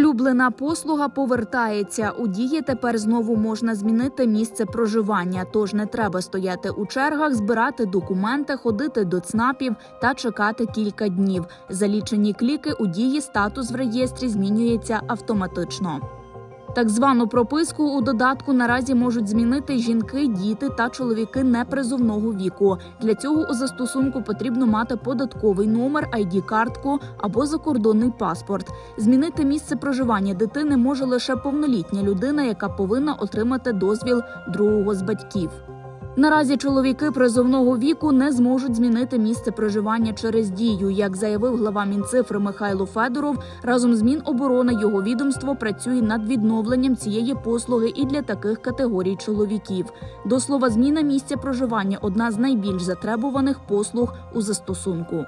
Улюблена послуга повертається. У дії тепер знову можна змінити місце проживання, тож не треба стояти у чергах, збирати документи, ходити до ЦНАПів та чекати кілька днів. За лічені кліки у дії статус в реєстрі змінюється автоматично. Так звану прописку у додатку наразі можуть змінити жінки, діти та чоловіки непризовного віку. Для цього у застосунку потрібно мати податковий номер, id картку або закордонний паспорт. Змінити місце проживання дитини може лише повнолітня людина, яка повинна отримати дозвіл другого з батьків. Наразі чоловіки призовного віку не зможуть змінити місце проживання через дію. Як заявив глава Мінцифри Михайло Федоров, разом з Міноборони його відомство працює над відновленням цієї послуги і для таких категорій чоловіків. До слова, зміна місця проживання одна з найбільш затребуваних послуг у застосунку.